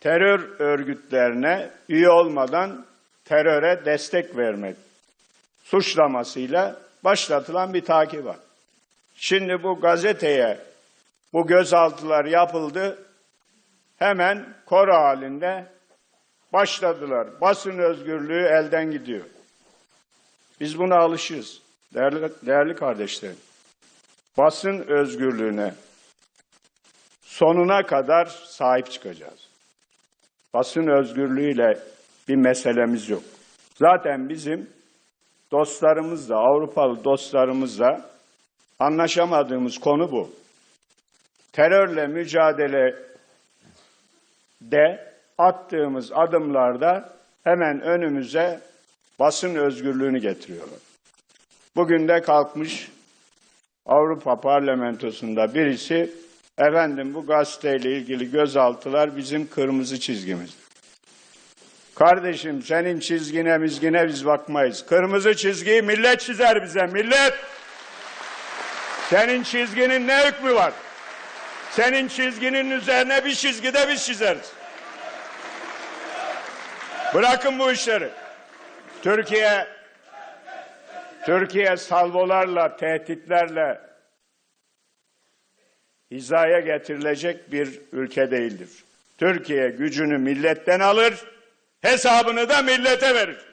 terör örgütlerine üye olmadan teröre destek vermek suçlamasıyla başlatılan bir takip var. Şimdi bu gazeteye bu gözaltılar yapıldı. Hemen koro halinde başladılar. Basın özgürlüğü elden gidiyor. Biz buna alışığız. Değerli, değerli kardeşlerim. Basın özgürlüğüne sonuna kadar sahip çıkacağız. Basın özgürlüğüyle bir meselemiz yok. Zaten bizim dostlarımızla, Avrupalı dostlarımızla anlaşamadığımız konu bu. Terörle mücadele de attığımız adımlarda hemen önümüze basın özgürlüğünü getiriyorlar. Bugün de kalkmış Avrupa Parlamentosu'nda birisi efendim bu gazeteyle ilgili gözaltılar bizim kırmızı çizgimiz. Kardeşim senin çizgine mizgine biz bakmayız. Kırmızı çizgiyi millet çizer bize millet. Senin çizginin ne hükmü var? Senin çizginin üzerine bir çizgi de biz çizeriz. Bırakın bu işleri. Türkiye Türkiye salvolarla, tehditlerle hizaya getirilecek bir ülke değildir. Türkiye gücünü milletten alır, hesabını da millete verir.